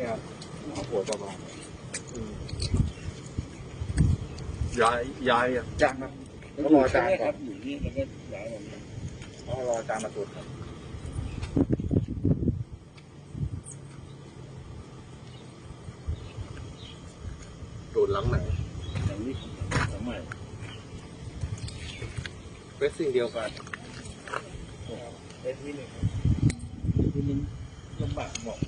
เนี่ยเอาหัวจะมาอืมย้ายย้ายอะจานนะต้องรอจานก่อนอยู่นี่แล้วก็ย้ายมานี่ต้องรอจานมาตรวจครับโดนหลังไหนอย่างนี้ทำไมเฟสซิ่งเดียวกันเอ็ดวินเลยที่มันลำบากบอก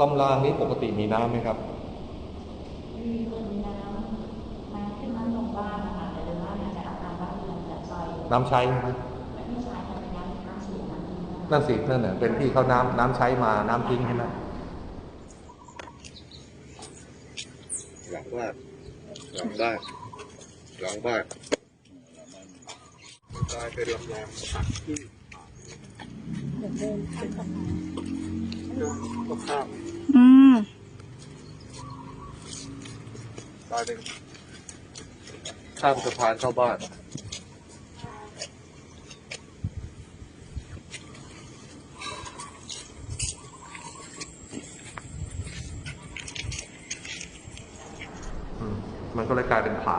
ลำรางนี้ปกติมีน้ำไหมครับ มีคนน้ำมาขึ้นมาลงบ้านนะคะแต่เดินบ้านจะอาบน้ำบ้านเรือนจากซอยน้ำใช้ไหมครับไม่ใช่ค่ะเป็นน้ำน้ำสูงน้ำดีมากนั่นสินั่นน่ะเป็นที่เขาน้ำน้ำใช้มาน้ำทิ้งใช่ไหมหลังบ้านหลังบ้านหลังบ้านกลายเป็นลำยางตัดที่ ก็ข้ามอืมกลายเป็นข้ามสะพานเข้าบ้านอืมมันก็เลยกลายเป็นผา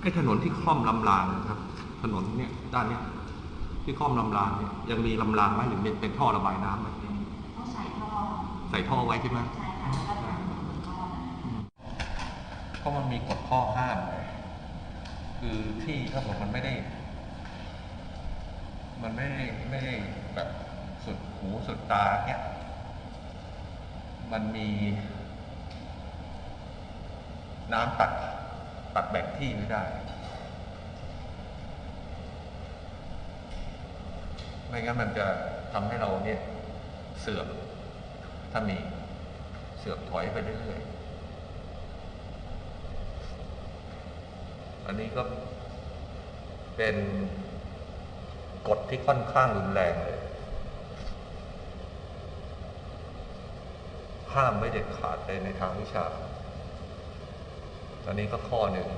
ไอ้ถนนที่ค่อมลำรางนะครับ ถนนเนี่ยด้านเนี้ย ที่ค่อมลำรางเนี่ยยังมีลำรางไหมหรือเป็นเป็นท่อระบายน้ำไหมต้องใส่ท่อใส่ท่อไว้ใช่ไหมใช่ค่ะแล้วก็ทำเป็นท่อนะเพราะมันมีกฎข้อห้าม คือที่ถ้าเกิดมันไม่ได้ มันไม่ได้ไม่ได้แบบสุดหูสุดตาเนี้ยมันมี น้ำตัดตัดแบ่งที่ไม่ได้ ไม่งั้นมันจะทำให้เราเนี่ยเสื่อมถ้ามีเสื่อมถอยไปเรื่อยๆ อันนี้ก็เป็นกฎที่ค่อนข้างรุนแรงเลย ห้ามไม่เด็ดขาดเลยในทางวิชา อันนี้ก็ข้อหนึ่ง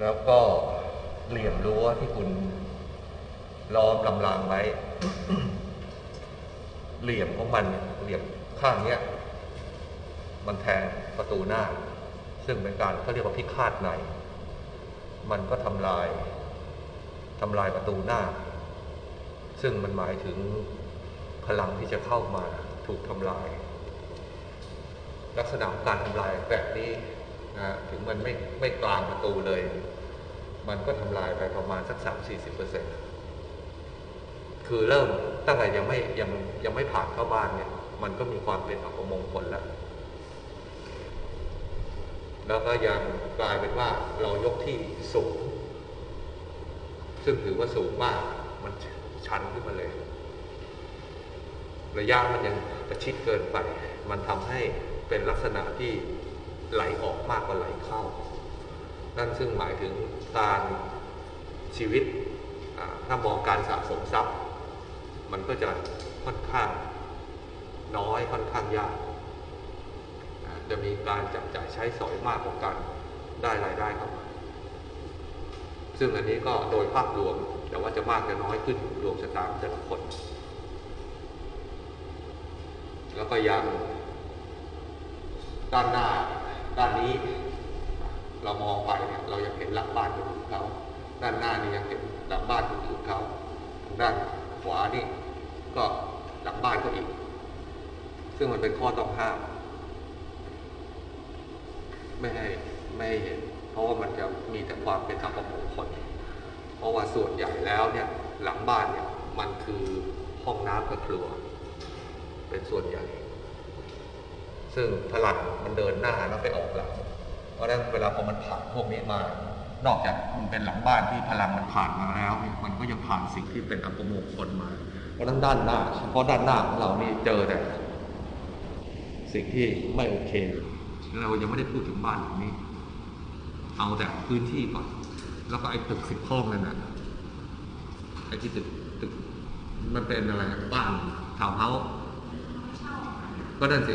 แล้วก็เหลี่ยมรั้วที่คุณ ล้อมลำรางไว้ เหลี่ยมของมันเหลี่ยมข้างเนี้ย มันแทงประตูหน้า ซึ่งเป็นการเขาเรียกว่าพิฆาตใน มันก็ทำลายทำลายประตูหน้า ซึ่งมันหมายถึงพลังที่จะเข้ามาถูกทำลาย ลักษณะของการทำลายแบบนี้นะถึงมันไม่ไม่กลางประตูเลย มันก็ทำลายไปประมาณสักสามสี่สิบเปอร์เซ็นต์ คือเริ่มตั้งแต่ยังไม่ยังยังไม่ผ่านเข้าบ้านเนี่ย มันก็มีความเป็นอัปมงคลแล้วแล้วก็ยังกลายเป็นว่าเรายกที่สูง ซึ่งถือว่าสูงมาก มันชันขึ้นมาเลย ระยะมันยังประชิดเกินไป มันทำให้เป็นลักษณะที่ไหลออกมากกว่าไหลเข้า นั่นซึ่งหมายถึงการชีวิตถ้ามองการสะสมทรัพย์ มันก็จะค่อนข้างน้อยค่อนข้างยากจะมีการจับจ่ายใช้สอยมากกว่าการได้รายได้เข้ามาซึ่งอันนี้ก็โดยภาพรวม แต่ว่าจะมากจะน้อยขึ้นดวงชะตาของแต่ละคน แล้วก็ยังด้านหน้าด้านนี้เรามองไปเนี่ยเรายังเห็นหลังบ้านคนอื่นเขาด้านหน้านี่ยังเห็นหลังบ้านคนอื่นเขาทางด้าน ขวานี่ก็หลังบ้านเขาอีก ซึ่งมันเป็นข้อต้องห้าม ไม่ให้ไม่ให้เห็น เพราะว่ามันจะมีแต่ความเป็นอัปมงคลเพราะว่าส่วนใหญ่แล้วเนี่ยหลังบ้านเนี่ยมันคือห้องน้ำกับครัว เป็นส่วนใหญ่ ซึ่งพลังมันเดินหน้าแล้วไปออกหลัง เพราะฉะนั้นเวลาพอมันผ่านพวกนี้มา นอกจากมันเป็นหลังบ้านที่พลังมันผ่านมาแล้ว มันก็ยังผ่านสิ่งที่เป็นอัปมงคลมา เพราะนั้นด้านหน้าเฉพาะด้านหน้าของเรานี่เจอแต่สิ่งที่ไม่โอเคเรายังไม่ได้พูดถึงบ้านหลังนี้ เอาแต่พื้นที่ก่อน แล้วก็ไอ้ตึกสิบห้องนั่นน่ะไอ้ที่ตึกตึกมันเป็นอะไรบ้านทาวน์เฮาส์ก็นั่นสิ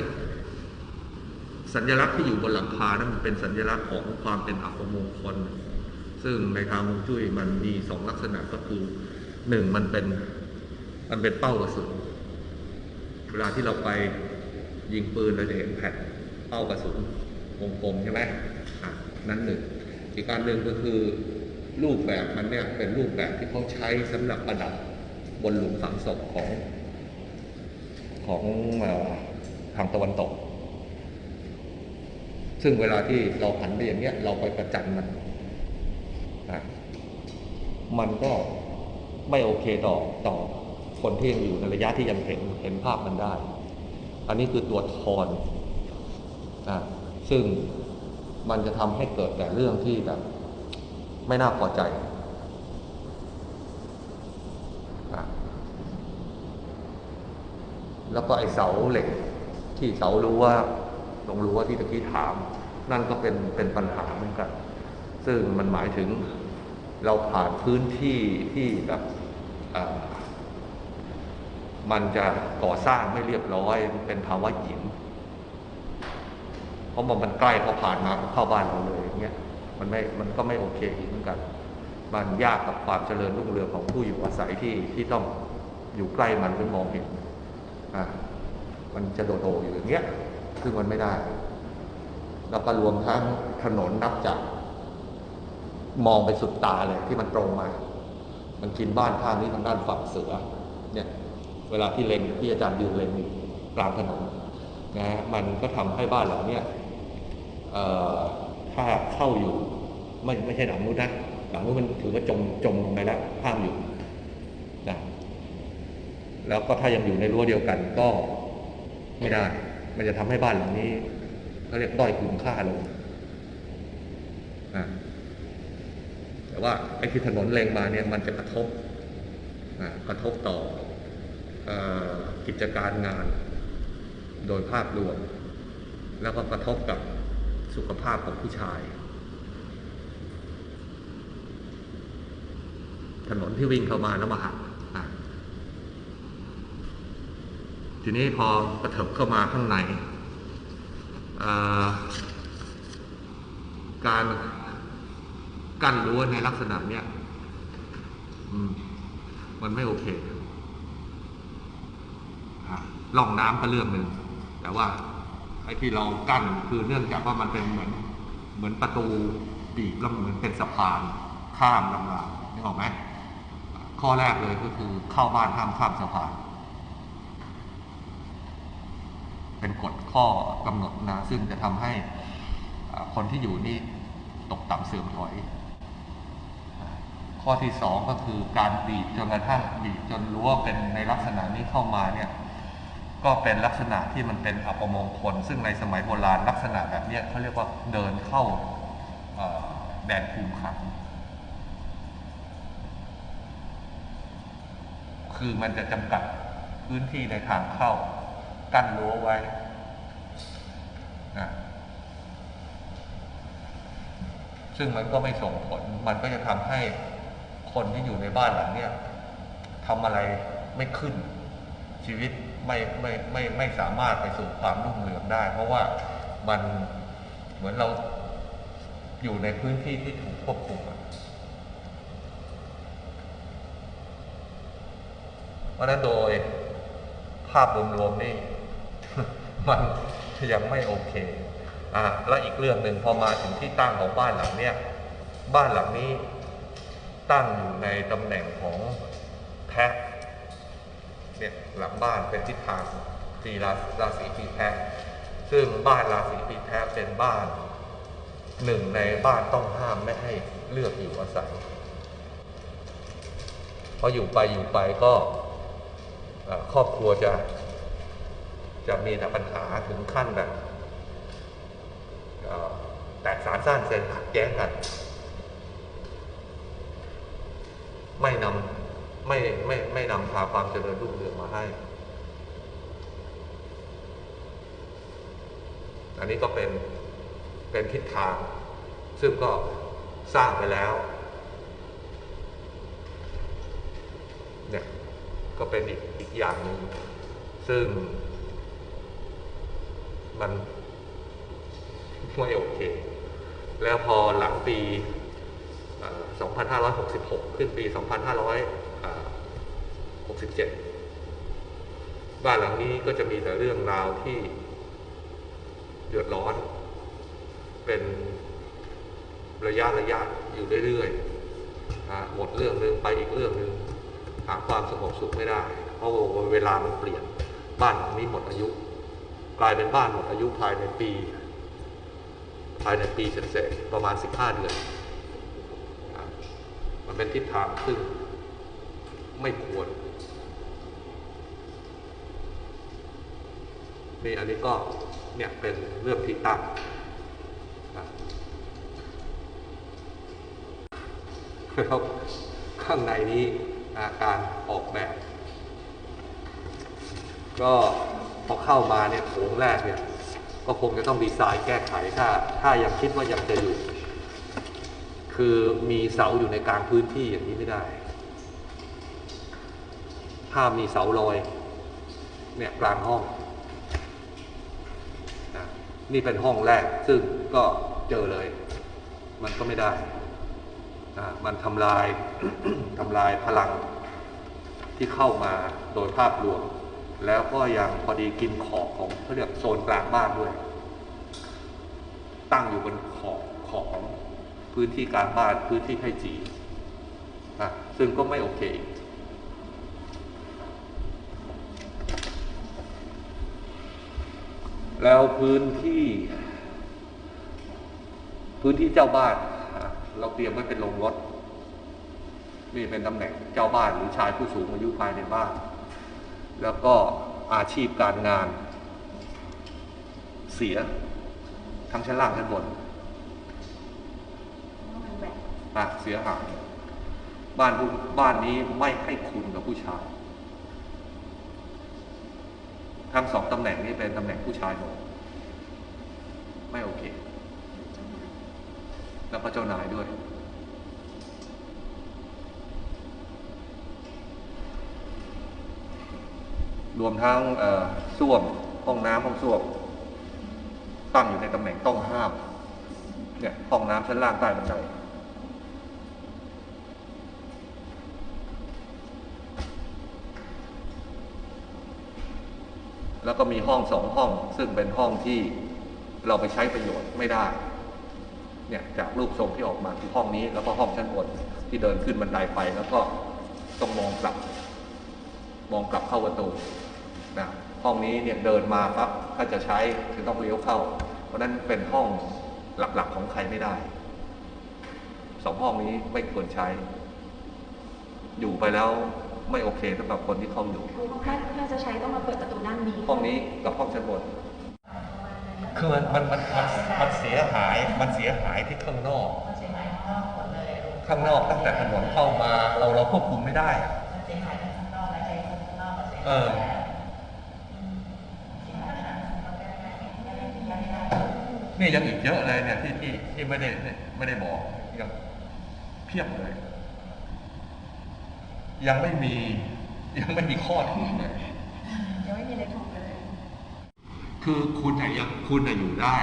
สัญลักษณ์ที่อยู่บนหลังคานั้นมันเป็นสัญลักษณ์ของความเป็นอัปมงคล ซึ่งในทางฮวงจุ้ยมันมีสองลักษณะก็คือหนึ่งมันเป็นมันเป็นเป้ากระสุนเวลาที่เราไปยิงปืนเราจะเห็นแผ่นเป้ากระสุนวงกลมใช่ไหมนั่นหนึ่งอีกการหนึ่งก็คือรูปแบบมันเนี่ยเป็นรูปแบบที่เขาใช้สำหรับประดับบนหลุมฝังศพของของทางตะวันตก ซึ่งเวลาที่เราหันไปอย่างเนี้ยเราไปประจันมัน อะมันก็ไม่โอเคต่อต่อคนที่ยังอยู่ในระยะที่ยังเห็นเห็นภาพมันได้ อันนี้คือตัวทอนอะซึ่งมันจะทำให้เกิดแต่เรื่องที่แบบ ไม่น่าพอใจอะแล้วก็ไอ้เสาเหล็ก ที่เสารู้ว่าลงรู้ว่าที่ตะกี้ถาม นั่นก็เป็นเป็นปัญหาเหมือนกัน ซึ่งมันหมายถึงเราผ่านพื้นที่ที่แบบมันจะก่อสร้างไม่เรียบร้อยเป็นภาวะหิน เพราะมันมันใกล้พอผ่านมาเข้าบ้านเราเลยอย่างเงี้ยมันไม่มันก็ไม่โอเคอีกเหมือนกัน มันยากกับความเจริญรุ่งเรืองของผู้อยู่อาศัยที่ที่ต้องอยู่ใกล้มันหรือมองเห็นอ่ามันจะโดดๆอยู่อย่างเงี้ยซึ่งมันไม่ได้ แล้วก็รวมทั้งถนนนับจาก มองไปสุดตาเลยที่มันตรงมา มันกินบ้านข้างนี้ทางด้านฝั่งเสือ เนี่ย เวลาที่เล็งที่อาจารย์ยืนเล็งกลางถนนนะฮะมันก็ทำให้บ้านหลังเนี้ยเอ่อถ้าเข้าอยู่ ไม่ไม่ใช่หลังนู้นนะหลังนู้นมันถือว่าจมจมลงไปแล้วห้ามอยู่นะแล้วก็ถ้ายังอยู่ในรั้วเดียวกันก็ไม่ได้ มันจะทำให้บ้านหลังนี้เขาเรียกด้อยคุณค่าลงอะ แต่ว่าไอ้ที่ถนนเลงมาเนี่ยมันจะกระทบกระทบต่ออกิจการงานโดยภาพรวม แล้วก็กระทบกับสุขภาพของผู้ชาย ถนนที่วิ่งเข้ามาแล้วมาหักทีนี้พอกระเถิบเข้ามาข้างในการ กั้นรั้วในลักษณะเนี้ยมันไม่โอเคล่องน้ำก็เรื่องหนึ่งแต่ว่าไอ้ที่เรากั้นคือเนื่องจากว่ามันเป็นเหมือนเหมือนประตูปีกแล้วเหมือนเป็นสะพานข้ามลำรางนึกออกไหมข้อแรกเลยก็คือเข้าบ้านห้ามข้ามสะพาน เป็นกฎข้อกำหนดนะซึ่งจะทำให้คนที่อยู่นี่ตกต่ำเสื่อมถอย ข้อที่สองก็คือการบีบจนกระทั่งบีบจนรู้ว่าเป็นในลักษณะนี้เข้ามาเนี่ยก็เป็นลักษณะที่มันเป็นอัปมงคล ซึ่งในสมัยโบราณลักษณะแบบนี้เขาเรียกว่าเดินเข้าแดนภูมิขัง คือมันจะจำกัดพื้นที่ในทางเข้า กั้นรั้วไว้นะซึ่งมันก็ไม่ส่งผล มันก็จะทำให้ คนที่อยู่ในบ้านหลังเนี้ยทำอะไรไม่ขึ้น ชีวิตไม่ไม่ไม่ไม่สามารถไปสู่ความรุ่งเรืองได้ เพราะว่ามันเหมือนเราอยู่ในพื้นที่ที่ถูกควบคุมเพราะฉะนั้นโดยภาพรวมๆนี่ มันยังไม่โอเคอ่าแล้วอีกเรื่องหนึ่งพอมาถึงที่ตั้งของบ้านหลังเนี้ยบ้านหลังนี้ ตั้งอยู่ในตำแหน่งของแพะเนี่ยหลังบ้านเป็นทิศทางปีราราศีปีแพะซึ่งบ้านราศีปีแพะเป็นบ้านหนึ่งในบ้านต้องห้ามไม่ให้เลือกอยู่อาศัยพออยู่ไปอยู่ไปก็ครอบครัวจะจะมีแต่ปัญหาถึงขั้นแบบแตกสารสร้างเซลล์ขัดแย้งกัน ไม่นำไม่ไม่ไม่นำพาความเจริญรุ่งเรืองมาให้ อันนี้ก็เป็นเป็นทิศทาง ซึ่งก็สร้างไปแล้วเนี่ยก็เป็นอีกอีกอย่างหนึ่งซึ่งมันไม่โอเค แล้วพอหลังปี 2566 ขึ้นปี 2567 บ้านหลังนี้ก็จะมีแต่เรื่องราวที่เดือดร้อน เป็นระยะระยะอยู่เรื่อยๆหมดเรื่องหนึ่งไปอีกเรื่องหนึ่งหาความสงบสุขไม่ได้ เพราะว่าเวลามันเปลี่ยนบ้านหลังนี้หมดอายุ กลายเป็นบ้านหมดอายุภายในปี ภายในปีเศษๆประมาณ 15 เดือน เป็นทิศทางซึ่งไม่ควร นี่อันนี้ก็เนี่ยเป็นเรื่องที่ตั้งนะแล้วข้างในนี้อาการออกแบบ ก็พอเข้ามาเนี่ยโถงแรกเนี่ย ก็คงจะต้องดีไซน์แก้ไขถ้า ถ้ายังคิดว่ายังจะอยู่ คือมีเสาอยู่ในกลางพื้นที่อย่างนี้ไม่ได้ถ้ามีเสาลอย เนี่ยกลางห้อง นี่เป็นห้องแรกซึ่งก็เจอเลย มันก็ไม่ได้ มันทำลายทำลายพลังที่เข้ามาโดยภาพรวม แล้วก็ยังพอดีกินขอบของเขาเรียกโซนกลางบ้านด้วย ตั้งอยู่บนขอบ พื้นที่กลางบ้านพื้นที่ให้จีนะซึ่งก็ไม่โอเคแล้วพื้นที่ พื้นที่เจ้าบ้าน เราเตรียมไว้เป็นโรงรถนี่เป็นตำแหน่งเจ้าบ้านหรือชายผู้สูงอายุภายในบ้าน แล้วก็อาชีพการงาน เสีย ทั้งชั้นล่างชั้นบน อะเสียหายบ้านบ้านนี้ไม่ให้คุณกับผู้ชาย ทั้งสองตำแหน่งนี้เป็นตำแหน่งผู้ชายหมดไม่โอเค แล้วก็เจ้านายด้วย รวมทั้งส้วมห้องน้ำห้องส้วม ตั้งอยู่ในตำแหน่งต้องห้ามเนี่ยห้องน้ำชั้นล่างใต้บันได แล้วก็มีห้องสองห้อง ซึ่งเป็นห้องที่เราไปใช้ประโยชน์ไม่ได้ เนี่ยจากรูปทรงที่ออกมาคือห้องนี้ แล้วก็ห้องชั้นบนที่เดินขึ้นบันไดไป แล้วก็ต้องมองกลับ มองกลับเข้าประตูนะห้องนี้เนี่ยเดินมาปั๊บถ้าจะใช้คือต้องเลี้ยวเข้า เพราะฉะนั้นเป็นห้องหลักๆของใครไม่ได้สองห้องนี้ไม่ควรใช้ อยู่ไปแล้ว ไม่โอเคสำหรับคนที่เข้าอยู่ถ้าถ้าจะใช้ต้องมาเปิดประตูด้านนี้ห้องนี้กับห้องชั้นบนคือมันมันมันมันมันเสียหายมันเสียหายที่ข้างนอกมันเสียหายข้างนอกหมดเลยข้างนอกตั้งแต่ถนนเข้ามาเราเราควบคุมไม่ได้อะมันเสียหายทั้งข้างนอกและใจคนข้างนอกก็เสียเอหายอนี่ยังอีกเยอะเลยเนี่ยที่ที่ที่ไม่ได้ไม่ได้บอกยังเพียบเลย ยังไม่มียังไม่มีข้อถูกเลยยังไม่มีอะไรถูกเลย คือคุณน่ะยังคุณน่ะอยู่ได้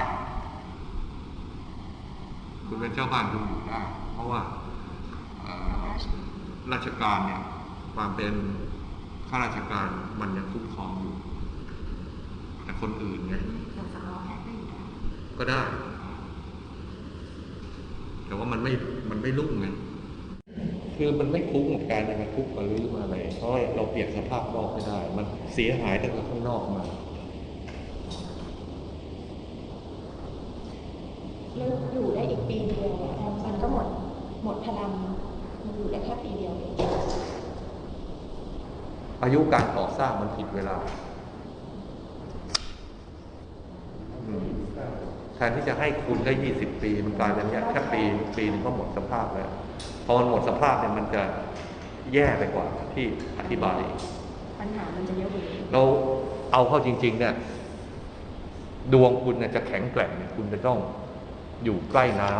คุณเป็นเจ้าบ้านคุณอยู่ได้ เพราะว่าเอ่อราชการเนี่ยความเป็นข้าราชการมันยังคุ้มครองอยู่ แต่คนอื่นเนี่ยเราสามารถแพ็คได้อยู่แล้วก็ได้ แต่ว่ามันไม่มันไม่รุ่งไง คือมันไม่คุ้มกับการจะมาทุบมาลื้อมาอะไรเพราะเราเปลี่ยนสภาพนอกไม่ได้ มันเสียหายตั้งแต่ข้างนอกมาแล้วอยู่ได้อีกปีเดียวมันก็หมดหมดพลังมันอยู่ได้แค่ปีเดียวเองอายุการก่อสร้างมันผิดเวลาแทนที่จะให้คุณได้ยี่สิบปี มันกลายเป็นเนี่ยแค่ปีปีหนึงก็หมดสภาพแล้ว พอมันหมดสภาพเนี่ยมันจะแย่ไปกว่าที่อธิบาย ปัญหามันจะเยอะกว่าเราเอาเข้าจริง ๆ เนี่ย ดวงคุณเนี่ยจะแข็งแกร่งเนี่ยคุณจะต้องอยู่ใกล้น้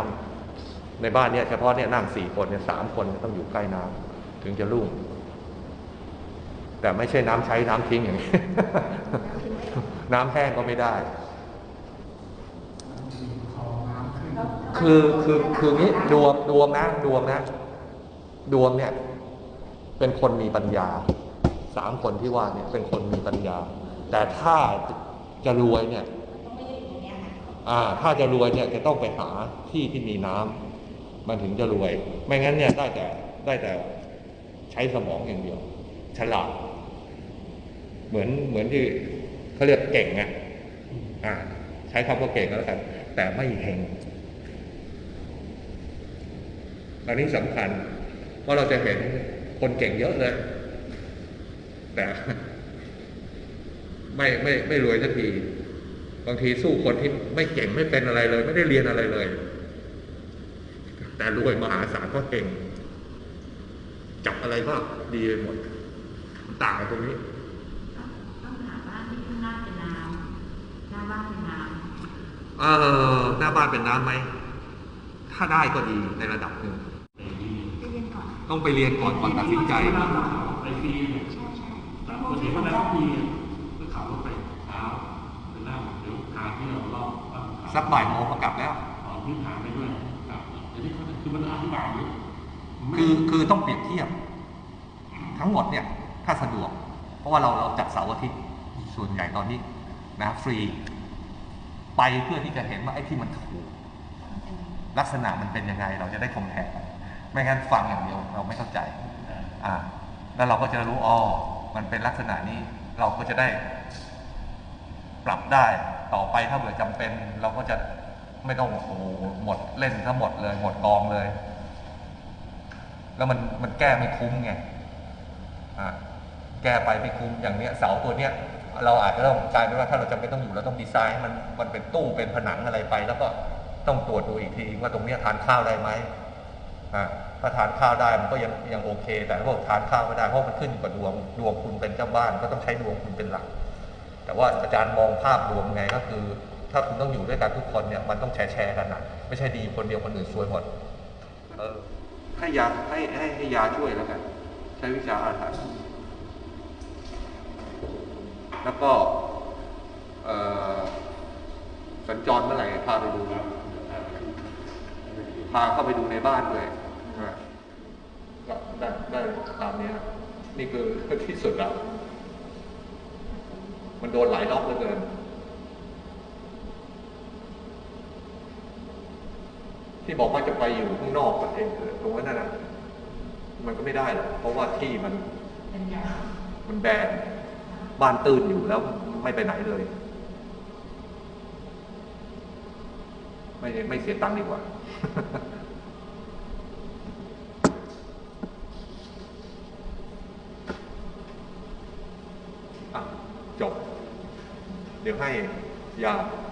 ำในบ้านเนี่ยเฉพาะเนี่ยนั่งสี่คนเนี่ยสามคนเนี่ยต้องอยู่ใกล้น้ำถึงจะรุ่ง แต่ไม่ใช่น้ำใช้น้ำทิ้งอย่างนี้ น้ำแห้งก็ไม่ได้ คือคือคืองี้ดวงดวงนะดวงนะ ดวงเนี่ย เป็นคนมีปัญญาสามคนที่ว่าเนี่ยเป็นคนมีปัญญา แต่ถ้าจะรวยเนี่ยอ่าถ้าจะรวยเนี่ยจะต้องไปหาที่ที่มีน้ำมันถึงจะรวย ไม่งั้นเนี่ยได้แต่ได้แต่ใช้สมองอย่างเดียว ฉลาด เหมือนเหมือนที่เขาเรียกเก่งอะอ่า ใช้คำว่าเก่งก็แล้วกันแต่ไม่เฮง อันนี้สำคัญเพราะเราจะเห็นคนเก่งเยอะเลย แต่ไม่ไม่ไม่รวยสักทีบางทีสู้คนที่ไม่เก่งไม่เป็นอะไรเลย ไม่ได้เรียนอะไรเลย แต่รวยมหาศาลก็เก่ง จับอะไรก็ดีไปหมดมันต่างกันตรงนี้ต้องหาบ้านที่ข้างหน้าเป็นน้ำหน้าบ้านเป็นน้เออหน้าบ้านเป็นน้ำไหม ถ้าได้ก็ดีในระดับหนึ่งำจะเย็นก่อน ต้องไปเรียนก่อนก่อนตัดสินใจไปฟรีเนี่ยใช่ใช่แต่ปกติเขาได้ฟรีก็ขับรถไปเช้าไปนั่งเดี๋ยวทางที่เรารอบบ้านสักบ่ายโมงก็กลับแล้วสอนพื้นฐานไปด้วยครับเดี๋ยวนี้เขาคือมันอธิบายเยอะคือคือต้องเปรียบเทียบ ทั้งหมดเนี่ยถ้าสะดวก เพราะว่าเราเราจัดเสาร์อาทิตย์ส่วนใหญ่ตอนนี้นะฟรี ไปเพื่อที่จะเห็นว่าไอ้ที่มันถูกลักษณะมันเป็นยังไง เราจะได้คมแทน ไม่งั้นฟังอย่างเดียวเราไม่เข้าใจอ่าแล้วเราก็จะรู้อ๋อมันเป็นลักษณะนี้เราก็จะได้ปรับได้ต่อไปถ้าเผื่อจำเป็น เราก็จะไม่ต้องโอ้โหหมดเล่นทั้งหมดเลย หมดกองเลย แล้วมันมันแก้ไม่คุ้มไงอ่าแก้ไปไม่คุ้มอย่างเนี้ยเสาตัวเนี้ยเราอาจจะต้องกลายเป็นว่าถ้าเราจำเป็นต้องอยู่เราต้องดีไซน์ให้มันมันเป็นตู้เป็นผนังอะไรไป แล้วก็ต้องตรวจดูอีกทีว่าตรงเนี้ยทานข้าวได้ไหม ถ้าทานข้าวได้มันก็ยังยังโอเค แต่ถ้าบอกทานข้าวไม่ได้เพราะมันขึ้นอยู่กับดวงดวงคุณเป็นเจ้าบ้าน ก็ต้องใช้ดวงคุณเป็นหลัก แต่ว่าอาจารย์มองภาพรวมไงก็คือ ถ้าคุณต้องอยู่ด้วยกันทุกคนเนี่ยมันต้องแชร์แชร์กันนะไม่ใช่ดีคนเดียวคนอื่นซวยหมดเออให้ยาให้ให้ให้ยาช่วยแล้วกันใช้วิชาอาถรรพ์แล้วก็เออสัญจรเมื่อไหร่พาไปดูพาเข้าไปดูในบ้านด้วย ได้ได้ตามนี้นะนี่คือที่สุดแล้ว มันโดนหลายล็อกเหลือเกิน ที่บอกว่าจะไปอยู่ข้างนอกประเทศตรงนั้นน่ะมันก็ไม่ได้หรอกเพราะว่าที่มันเป็นยามันแบนบ้านตื่นอยู่แล้วไม่ไปไหนเลย ไม่ไม่เสียตังค์ดีกว่า อะจ